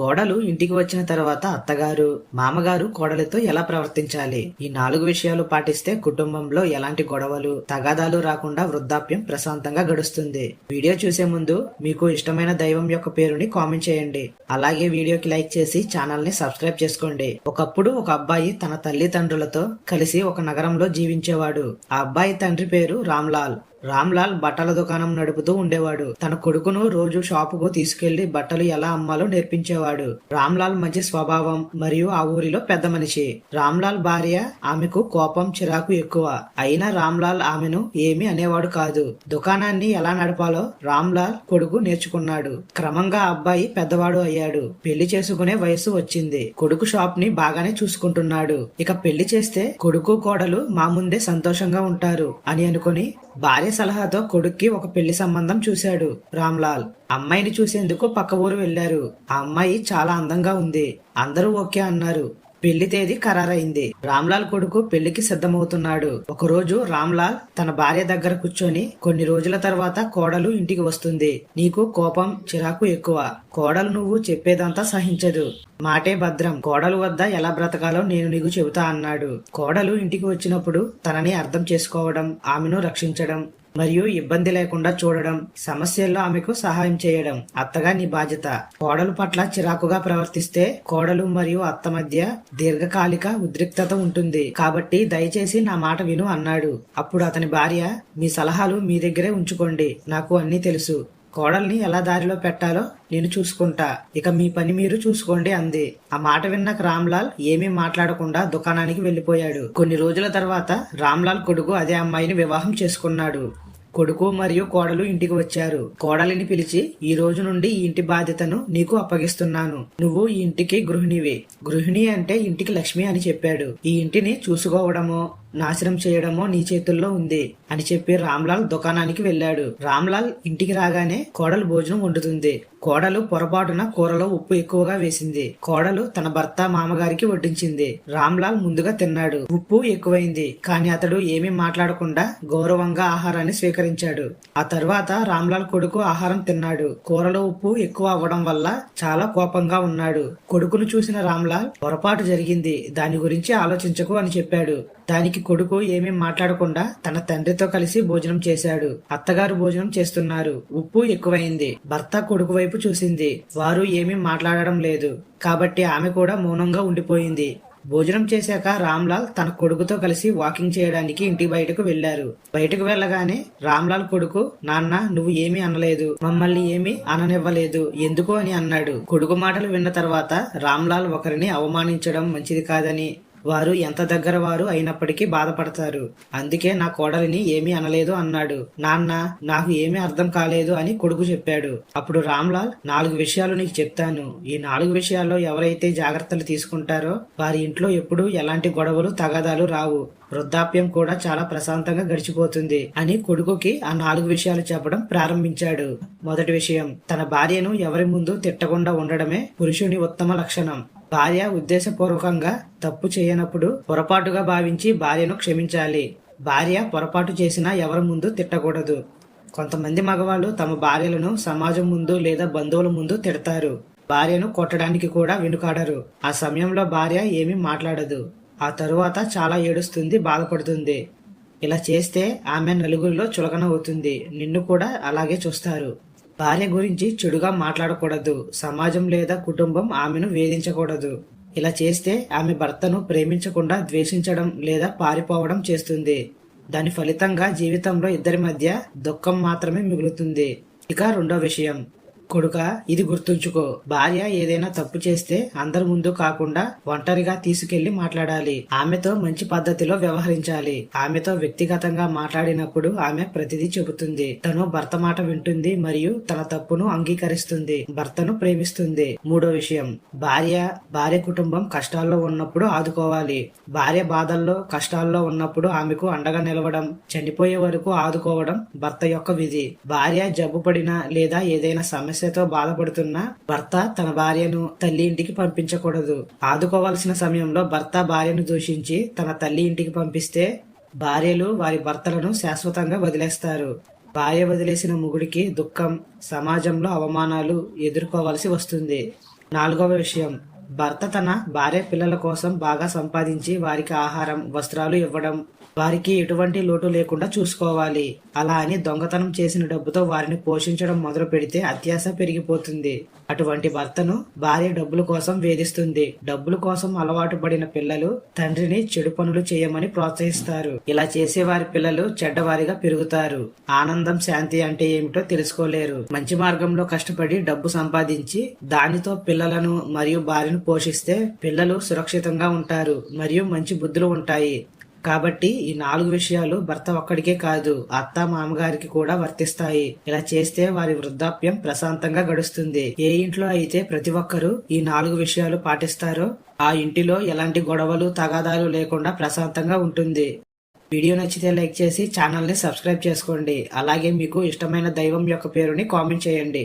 కోడలు ఇంటికి వచ్చిన తర్వాత అత్తగారు మామగారు కోడలితో ఎలా ప్రవర్తించాలి? ఈ నాలుగు విషయాలు పాటిస్తే కుటుంబంలో ఎలాంటి గొడవలు తగాదాలు రాకుండా వృద్ధాప్యం ప్రశాంతంగా గడుస్తుంది. వీడియో చూసే ముందు మీకు ఇష్టమైన దైవం యొక్క పేరుని కామెంట్ చేయండి. అలాగే వీడియోకి లైక్ చేసి ఛానల్ని సబ్స్క్రైబ్ చేసుకోండి. ఒకప్పుడు ఒక అబ్బాయి తన తల్లిదండ్రులతో కలిసి ఒక నగరంలో జీవించేవాడు. ఆ అబ్బాయి తండ్రి పేరు రామ్లాల్. రామ్లాల్ బట్టల దుకాణం నడుపుతూ ఉండేవాడు. తన కొడుకును రోజు షాపుకు తీసుకెళ్ళి బట్టలు ఎలా అమ్మాలో నేర్పించేవాడు. రామ్లాల్ మంచి స్వభావం మరియు ఆ ఊరిలో పెద్ద మనిషి. రామ్లాల్ భార్య ఆమెకు కోపం చిరాకు ఎక్కువ. అయినా రామ్లాల్ ఆమెను ఏమీ అనేవాడు కాదు. దుకాణాన్ని ఎలా నడపాలో రామ్లాల్ కొడుకు నేర్చుకున్నాడు. క్రమంగా అబ్బాయి పెద్దవాడు అయ్యాడు. పెళ్ళి చేసుకునే వయసు వచ్చింది. కొడుకు షాప్ని బాగానే చూసుకుంటున్నాడు. ఇక పెళ్ళి చేస్తే కొడుకు కోడలు మా ముందే సంతోషంగా ఉంటారు అని అనుకుని భార్య సలహాతో కొడుక్కి ఒక పెళ్ళి సంబంధం చూశాడు రామ్లాల్. అమ్మాయిని చూసేందుకు పక్క ఊరు వెళ్ళారు ఆ అమ్మాయి చాలా అందంగా ఉంది. అందరూ ఓకే అన్నారు. పెళ్ళి తేదీ ఖరారైంది. రామ్లాల్ కొడుకు పెళ్ళికి సిద్ధమవుతున్నాడు. ఒకరోజు రామ్లాల్ తన భార్య దగ్గర కూర్చొని కొన్ని రోజుల తర్వాత కోడలు ఇంటికి వస్తుంది. నీకు కోపం చిరాకు ఎక్కువ. కోడలు నువ్వు చెప్పేదంతా సహించదు. మాటే భద్రం. కోడలు వద్ద ఎలా బ్రతకాలో నేను నీకు చెబుతా అన్నాడు. కోడలు ఇంటికి వచ్చినప్పుడు తనని అర్థం చేసుకోవడం ఆమెను రక్షించడం మరియు ఇబ్బంది లేకుండా చూడడం సమస్యల్లో ఆమెకు సహాయం చేయడం అత్తగా నీ బాధ్యత. కోడలు పట్ల చిరాకుగా ప్రవర్తిస్తే కోడలు మరియు అత్త మధ్య దీర్ఘకాలిక ఉద్రిక్తత ఉంటుంది. కాబట్టి దయచేసి నా మాట విను అన్నాడు. అప్పుడు అతని భార్య మీ సలహాలు మీ దగ్గరే ఉంచుకోండి. నాకు అన్నీ తెలుసు. కోడల్ని ఎలా దారిలో పెట్టాలో నేను చూసుకుంటా. ఇక మీ పని మీరు చూసుకోండి అంది. ఆ మాట విన్న రామ్లాల్ ఏమీ మాట్లాడకుండా దుకాణానికి వెళ్ళిపోయాడు కొన్ని రోజుల తర్వాత రామ్లాల్ కొడుకు అదే అమ్మాయిని వివాహం చేసుకున్నాడు. కొడుకు మరియు కోడలు ఇంటికి వచ్చారు. కోడలిని పిలిచి ఈ రోజు నుండి ఈ ఇంటి బాధ్యతను నీకు అప్పగిస్తున్నాను. నువ్వు ఈ ఇంటికి గృహిణివి. గృహిణి అంటే ఇంటికి లక్ష్మి అని చెప్పాడు. ఈ ఇంటిని చూసుకోవడము. నాశనం చేయడమో నీ చేతుల్లో ఉంది అని చెప్పి రామ్లాల్ దుకాణానికి వెళ్ళాడు. రామ్లాల్ ఇంటికి రాగానే కోడలు భోజనం వండుతుంది. కోడలు పొరపాటున కూరలో ఉప్పు ఎక్కువగా వేసింది. కోడలు తన భర్త మామగారికి వడ్డించింది. రామ్లాల్ ముందుగా తిన్నాడు. ఉప్పు ఎక్కువైంది కానీ అతడు ఏమీ మాట్లాడకుండా గౌరవంగా ఆహారాన్ని స్వీకరించాడు. ఆ తర్వాత రామ్లాల్ కొడుకు ఆహారం తిన్నాడు. కూరలో ఉప్పు ఎక్కువ అవ్వడం వల్ల చాలా కోపంగా ఉన్నాడు. కొడుకును చూసిన రామ్లాల్ పొరపాటు జరిగింది. దాని గురించి ఆలోచించకు అని చెప్పాడు. దానికి కొడుకు ఏమీ మాట్లాడకుండా తన తండ్రితో కలిసి భోజనం చేశాడు. అత్తగారు భోజనం చేస్తున్నారు. ఉప్పు ఎక్కువైంది. భర్త కొడుకు వైపు చూసింది. వారు ఏమీ మాట్లాడడం లేదు. కాబట్టి ఆమె కూడా మౌనంగా ఉండిపోయింది. భోజనం చేశాక రామ్లాల్ తన కొడుకుతో కలిసి వాకింగ్ చేయడానికి ఇంటి బయటకు వెళ్ళారు బయటకు వెళ్ళగానే రామ్లాల్ కొడుకు నాన్న నువ్వు ఏమీ అనలేదు. మమ్మల్ని ఏమీ అననివ్వలేదు. ఎందుకు? అని అన్నాడు. కొడుకు మాటలు విన్న తర్వాత రామ్లాల్ ఒకరిని అవమానించడం మంచిది కాదని వారు ఎంత దగ్గర వారు అయినప్పటికీ బాధపడతారు. అందుకే నా కోడలిని ఏమీ అనలేదు అన్నాడు. నాన్న నాకు ఏమీ అర్థం కాలేదు అని కొడుకు చెప్పాడు. అప్పుడు రామ్లాల్ నాలుగు విషయాలు నీకు చెప్తాను. ఈ నాలుగు విషయాల్లో ఎవరైతే జాగ్రత్తలు తీసుకుంటారో వారి ఇంట్లో ఎప్పుడూ ఎలాంటి గొడవలు తగాదాలు రావు. వృద్ధాప్యం కూడా చాలా ప్రశాంతంగా గడిచిపోతుంది అని కొడుకుకి ఆ నాలుగు విషయాలు చెప్పడం ప్రారంభించాడు. మొదటి విషయం తన భార్యను ఎవరి ముందు తిట్టకుండా ఉండడమే పురుషుని ఉత్తమ లక్షణం. భార్య ఉద్దేశపూర్వకంగా తప్పు చేయనప్పుడు పొరపాటుగా భావించి భార్యను క్షమించాలి. భార్య పొరపాటు చేసినా ఎవరి ముందు తిట్టకూడదు. కొంతమంది మగవాళ్ళు తమ భార్యలను సమాజం ముందు లేదా బంధువుల ముందు తిడతారు. భార్యను కొట్టడానికి కూడా వెనుకాడరు. ఆ సమయంలో భార్య ఏమీ మాట్లాడదు. ఆ తరువాత చాలా ఏడుస్తుంది బాధపడుతుంది. ఇలా చేస్తే ఆమె నలుగురిలో చులకన అవుతుంది నిన్ను కూడా అలాగే చూస్తారు. భార్య గురించి చెడుగా మాట్లాడకూడదు. సమాజం లేదా కుటుంబం ఆమెను వేధించకూడదు. ఇలా చేస్తే ఆమె భర్తను ప్రేమించకుండా ద్వేషించడం లేదా పారిపోవడం చేస్తుంది. దాని ఫలితంగా జీవితంలో ఇద్దరి మధ్య దుఃఖం మాత్రమే మిగులుతుంది. ఇక రెండో విషయం. కొడుక ఇది గుర్తుంచుకో. భార్య ఏదైనా తప్పు చేస్తే అందరి ముందు కాకుండా ఒంటరిగా తీసుకెళ్ళి మాట్లాడాలి. ఆమెతో మంచి పద్ధతిలో వ్యవహరించాలి. ఆమెతో వ్యక్తిగతంగా మాట్లాడినప్పుడు ఆమె ప్రతిదీ చెబుతుంది. తను భర్త మాట వింటుంది మరియు తన తప్పును అంగీకరిస్తుంది. భర్తను ప్రేమిస్తుంది. మూడో విషయం. భార్య భార్య కుటుంబం కష్టాల్లో ఉన్నప్పుడు ఆదుకోవాలి. భార్య బాధల్లో కష్టాల్లో ఉన్నప్పుడు ఆమెకు అండగా నిలవడం చనిపోయే వరకు ఆదుకోవడం భర్త యొక్క విధి. భార్య జబ్బు పడినా లేదా ఏదైనా సమస్య సమస్యతో బాధపడుతున్న భర్త తన భార్యను తల్లి ఇంటికి పంపించకూడదు. ఆదుకోవాల్సిన సమయంలో భర్త భార్యను దూషించి తన తల్లి ఇంటికి పంపిస్తే భార్యలు వారి భర్తలను శాశ్వతంగా వదిలేస్తారు. భార్య వదిలేసిన ముగుడికి దుఃఖం సమాజంలో అవమానాలు ఎదుర్కోవాల్సి వస్తుంది. నాలుగవ విషయం. భర్త తన భార్య పిల్లల కోసం బాగా సంపాదించి వారికి ఆహారం వస్త్రాలు ఇవ్వడం వారికి ఎటువంటి లోటు లేకుండా చూసుకోవాలి. అలా అని దొంగతనం చేసిన డబ్బుతో వారిని పోషించడం మొదలు పెడితే అత్యాశ పెరిగిపోతుంది. అటువంటి భర్తను భార్య డబ్బుల కోసం వేధిస్తుంది. డబ్బుల కోసం అలవాటు పడిన పిల్లలు తండ్రిని చెడు పనులు చేయమని ప్రోత్సహిస్తారు. ఇలా చేసే వారి పిల్లలు చెడ్డవారిగా పెరుగుతారు. ఆనందం శాంతి అంటే ఏమిటో తెలుసుకోలేరు. మంచి మార్గంలో కష్టపడి డబ్బు సంపాదించి దానితో పిల్లలను మరియు భార్యను పోషిస్తే పిల్లలు సురక్షితంగా ఉంటారు మరియు మంచి బుద్ధులు ఉంటాయి. కాబట్టి ఈ నాలుగు విషయాలు భర్త ఒక్కడికే కాదు అత్త మామగారికి కూడా వర్తిస్తాయి. ఇలా చేస్తే వారి వృద్ధాప్యం ప్రశాంతంగా గడుస్తుంది. ఏ ఇంట్లో అయితే ప్రతి ఒక్కరూ ఈ నాలుగు విషయాలు పాటిస్తారో ఆ ఇంటిలో ఎలాంటి గొడవలు తగాదాలు లేకుండా ప్రశాంతంగా ఉంటుంది. వీడియో నచ్చితే లైక్ చేసి ఛానల్ని సబ్స్క్రైబ్ చేసుకోండి. అలాగే మీకు ఇష్టమైన దైవం యొక్క పేరుని కామెంట్ చేయండి.